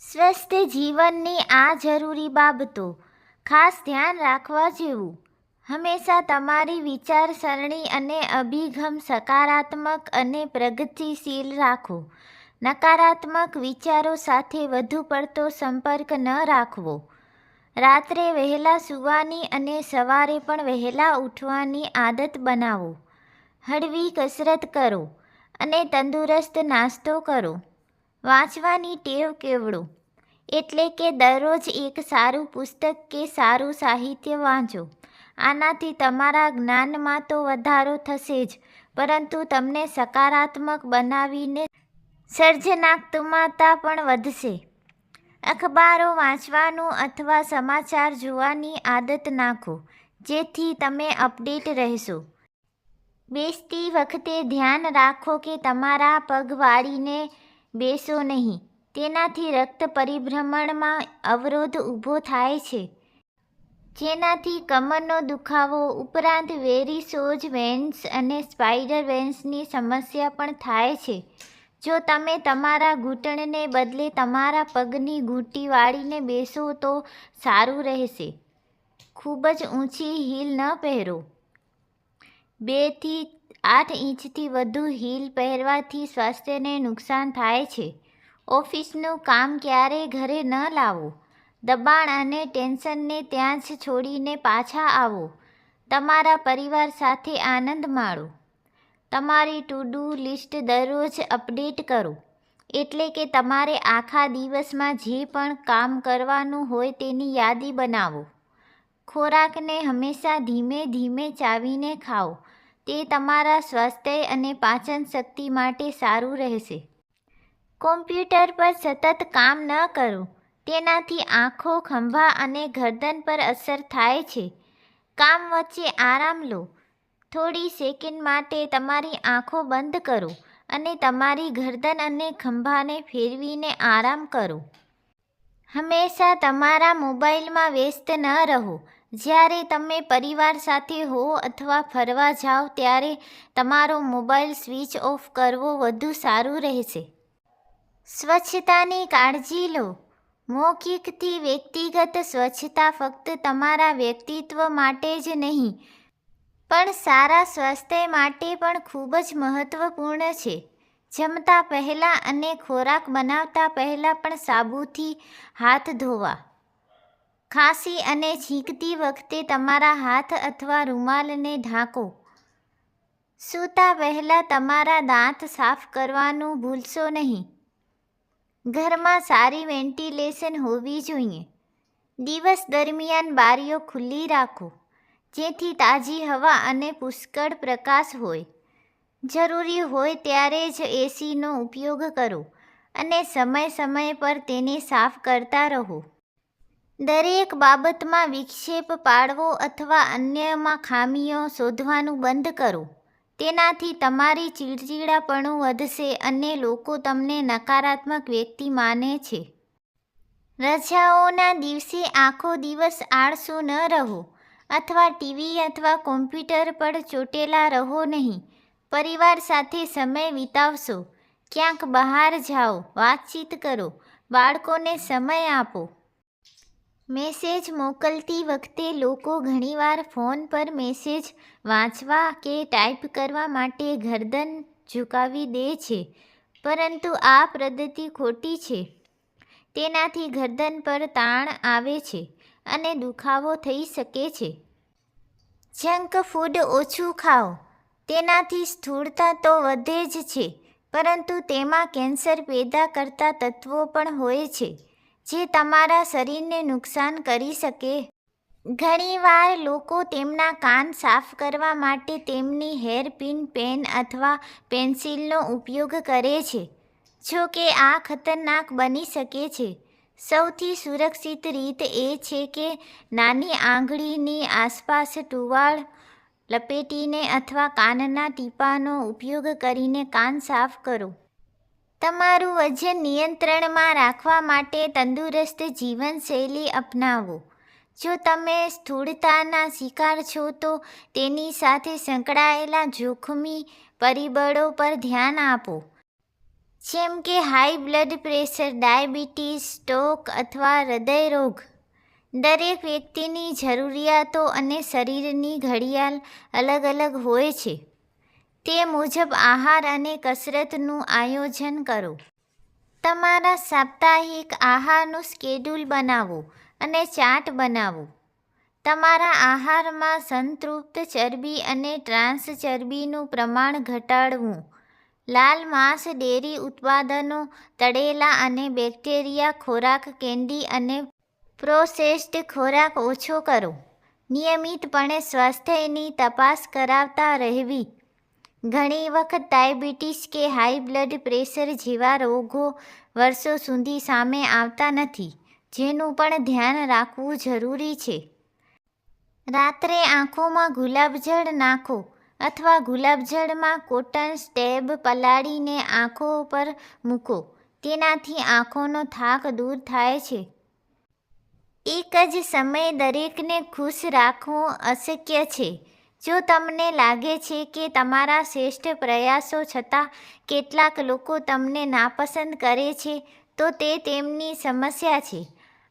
સ્વસ્થ જીવનની આ જરૂરી બાબતો ખાસ ધ્યાન રાખવા જેવું. હંમેશા તમારી વિચારસરણી અને અભિગમ સકારાત્મક અને પ્રગતિશીલ રાખો. નકારાત્મક વિચારો સાથે વધુ પડતો સંપર્ક ન રાખવો. રાત્રે વહેલા સૂવાની અને સવારે પણ વહેલા ઉઠવાની આદત બનાવો. હળવી કસરત કરો અને તંદુરસ્ત નાસ્તો કરો. વાંચવાની ટેવ કેવડો? એટલે કે દરરોજ એક સારું પુસ્તક કે સારું સાહિત્ય વાંચો. આનાથી તમારા જ્ઞાનમાં તો વધારો થશે જ, પરંતુ તમને સકારાત્મક બનાવીને સર્જનાત્મકતા પણ વધશે. અખબારો વાંચવાનું અથવા સમાચાર જોવાની આદત નાખો, જેથી તમે અપડેટ રહેશો. બેસતી વખતે ધ્યાન રાખો કે તમારા પગ વાળીને બેસો નહીં. તેનાથી રક્ત પરિભ્રમણમાં અવરોધ ઊભો થાય છે. જેનાથી કમરનો દુખાવો ઉપરાંત વેરીસોજ વેન્સ અને સ્પાઈડર વેન્સની સમસ્યા પણ થાય છે. જો તમે તમારા ઘૂંટણને બદલે તમારા પગની ઘૂંટી વાળીને બેસો તો સારું રહેશે. ખૂબ જ ઊંચી હીલ ન પહેરો. બેથી આઠ ઇંચથી વધુ હીલ પહેરવાથી સ્વાસ્થ્યને નુકસાન થાય છે. ઓફિસનું કામ ક્યારેય ઘરે ન લાવો? દબાણ અને ટેન્શનને ત્યાં જ છોડીને પાછા આવો. તમારા પરિવાર સાથે આનંદ માણો. તમારી ટુ ડુ લિસ્ટ દરરોજ અપડેટ કરો. એટલે કે તમારે આખા દિવસમાં જે પણ કામ કરવાનું હોય તેની યાદી બનાવો. ખોરાકને હંમેશા ધીમે ધીમે ચાવીને ખાઓ. તે તમારા સ્વાસ્થ્ય અને પાચન શક્તિ માટે સારું રહેશે. કોમ્પ્યુટર પર સતત કામ ન કરો. તેનાથી આંખો, ખંભા અને ગરદન પર અસર થાય છે. કામ વચ્ચે આરામ લો. થોડી સેકન્ડ માટે તમારી આંખો બંધ કરો અને તમારી ગરદન અને ખંભાને ફેરવીને આરામ કરો. હંમેશા તમારા મોબાઈલમાં વ્યસ્ત ન રહો. જ્યારે તમે પરિવાર સાથે હો અથવા ફરવા જાઓ, ત્યારે તમારો મોબાઈલ સ્વિચ ઓફ કરવો વધુ સારું રહેશે. સ્વચ્છતાની કાળજી લો. મૌખિકથી વ્યક્તિગત સ્વચ્છતા ફક્ત તમારા વ્યક્તિત્વ માટે જ નહીં, પણ સારા સ્વાસ્થ્ય માટે પણ ખૂબ જ મહત્વપૂર્ણ છે. જમતા પહેલાં અને ખોરાક બનાવતા પહેલાં પણ સાબુથી હાથ ધોવા. ખાંસી અને છીંકતી વખતે તમારા હાથ અથવા રૂમાલને ઢાંકો. સૂતા પહેલાં તમારા દાંત સાફ કરવાનું ભૂલશો નહીં. ઘરમાં સારી વેન્ટિલેશન હોવી જોઈએ. દિવસ દરમિયાન બારીઓ ખુલ્લી રાખો, જેથી તાજી હવા અને પુષ્કળ પ્રકાશ હોય. જરૂરી હોય ત્યારે જ એસીનો ઉપયોગ કરો અને સમય સમય પર તેને સાફ કરતા રહો. દરેક બાબતમાં વિક્ષેપ પાડવો અથવા અન્યમાં ખામીઓ શોધવાનું બંધ કરો. તેનાથી તમારી ચીડચીડાપણું વધશે અને લોકો તમને નકારાત્મક વ્યક્તિ માને છે. રજાઓના દિવસે આખો દિવસ આળસુ ન રહો અથવા ટીવી અથવા કોમ્પ્યુટર પર ચોટેલા રહો નહીં. પરિવાર સાથે સમય વિતાવશો. ક્યાંક બહાર જાઓ, વાતચીત કરો, બાળકોને સમય આપો. મેસેજ મોકલતી વખતે લોકો ઘણીવાર ફોન પર મેસેજ વાંચવા કે ટાઈપ કરવા માટે ગરદન ઝુકાવી દે છે, પરંતુ આ પદ્ધતિ ખોટી છે. તેનાથી ગરદન પર તાણ આવે છે અને દુખાવો થઈ શકે છે. જંક ફૂડ ઓછું ખાઓ. તેનાથી સ્થૂળતા તો વધે જ છે, પરંતુ તેમાં કેન્સર પેદા કરતા તત્વો પણ હોય છે. જે તમારા શરીરને નુકસાન કરી શકે. ઘણીવાર લોકો તેમના કાન સાફ કરવા માટે તેમની હેરપિન પેન અથવા પેન્સિલનો ઉપયોગ કરે છે, જો કે આ ખતરનાક બની શકે છે. સૌથી સુરક્ષિત રીત એ છે કે નાની આંગળીની આસપાસ ટુવાળ, લપેટીને અથવા કાનના ટીપાનો ઉપયોગ કરીને કાન સાફ કરો. તમારું વજન નિયંત્રણમાં રાખવા માટે તંદુરસ્ત જીવનશૈલી અપનાવો. જો તમે સ્થૂળતાના શિકાર છો, તો તેની સાથે સંકળાયેલા જોખમી પરિબળો પર ધ્યાન આપો. જેમ કે high blood pressure, diabetes stroke અથવા હૃદયરોગ દરેક વ્યક્તિની જરૂરિયાતો અને શરીરની ઘડિયાળ અલગ અલગ હોય છે. તે મુજબ આહાર અને કસરતનું આયોજન કરો. તમારા સાપ્તાહિક આહારનું સ્કેડ્યુલ બનાવો અને ચાર્ટ બનાવો. તમારા આહારમાં સંતૃપ્ત ચરબી અને ટ્રાન્સ ચરબીનું પ્રમાણ ઘટાડવું. લાલ માંસ, ડેરી ઉત્પાદનો, તળેલા અને બેક્ટેરિયા ખોરાક, કેન્ડી અને પ્રોસેસ્ડ ખોરાક ઓછો કરો. નિયમિતપણે સ્વાસ્થ્યની તપાસ કરાવતા રહેવી. ઘણી વખત ડાયાબિટીસ કે હાઈ બ્લડ પ્રેશર જેવા રોગો વર્ષો સુધી સામે આવતા નથી, જેનું પણ ધ્યાન રાખવું જરૂરી છે. રાત્રે આંખોમાં ગુલાબજળ નાખો અથવા ગુલાબજળમાં કોટન સ્ટેબ પલાળીને આંખો પર મૂકો, તેનાથી આંખોનો થાક દૂર થાય છે. એક જ સમયે દરેકને ખુશ રાખવું અશક્ય છે. જો તમને લાગે છે કે તમારા શ્રેષ્ઠ પ્રયાસો છતાં કેટલાક લોકો તમને નાપસંદ કરે છે, તો તે તેમની સમસ્યા છે.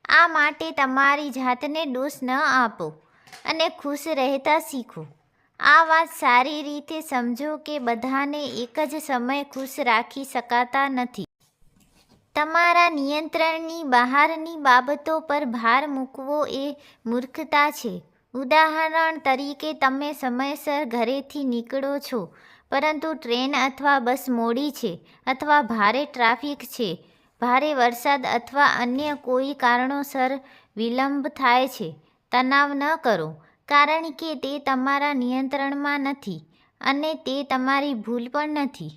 આ માટે તમારી જાતને દોષ ન આપો અને ખુશ રહેતા શીખો. આ વાત સારી રીતે સમજો કે બધાને એક જ સમય ખુશ રાખી શકાતા નથી. તમારા નિયંત્રણની બહારની બાબતો પર ભાર મૂકવો એ મૂર્ખતા છે. ઉદાહરણ તરીકે, તમે સમયસર ઘરેથી નીકળો છો, પરંતુ ટ્રેન અથવા બસ મોડી છે અથવા ભારે ટ્રાફિક છે, ભારે વરસાદ અથવા અન્ય કોઈ કારણોસર વિલંબ થાય છે, તણાવ ન કરો, કારણ કે તે તમારા નિયંત્રણમાં નથી અને તે તમારી ભૂલ પણ નથી.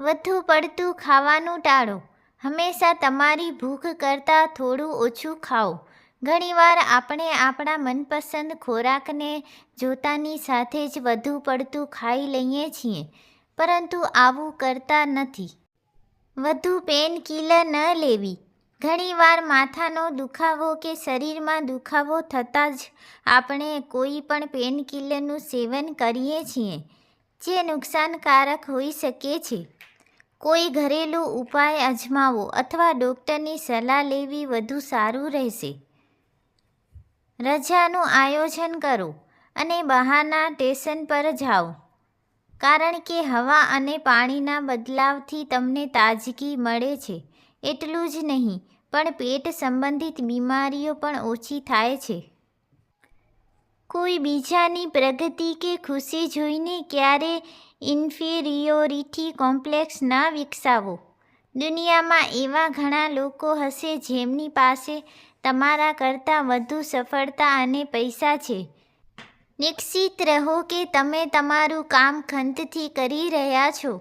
વધુ પડતું ખાવાનું ટાળો. હંમેશા તમારી ભૂખ કરતાં થોડું ઓછું ખાઓ. ઘણીવાર આપણે આપણા મનપસંદ ખોરાકને જોતાની સાથે જ વધુ પડતું ખાઈ લઈએ છીએ, પરંતુ આવું કરતા નથી. વધુ પેન કિલર ન લેવી. ઘણીવાર માથાનો દુખાવો કે શરીરમાં દુખાવો થતાં જ આપણે કોઈ પણ પેન કિલરનું સેવન કરીએ છીએ, જે નુકસાનકારક હોઈ શકે છે. કોઈ ઘરેલું ઉપાય અજમાવો અથવા ડૉક્ટરની સલાહ લેવી વધુ સારું રહેશે. રજાનું આયોજન કરો અને બહારના સ્ટેશન પર જાઓ. કારણ કે હવા અને પાણીના બદલાવથી તમને તાજગી મળે છે. એટલું જ નહીં, પણ પેટ સંબંધિત બીમારીઓ પણ ઓછી થાય છે. કોઈ બીજાની પ્રગતિ કે ખુશી જોઈને ક્યારે ઇન્ફિરિયોરિટી કોમ્પ્લેક્સ ના વિકસાવો. દુનિયામાં એવા ઘણા લોકો હશે જેમની પાસે તમારા કરતાં વધુ સફળતા અને પૈસા છે. નિશ્ચિત રહો કે તમે તમારું કામ ખંતથી કરી રહ્યા છો.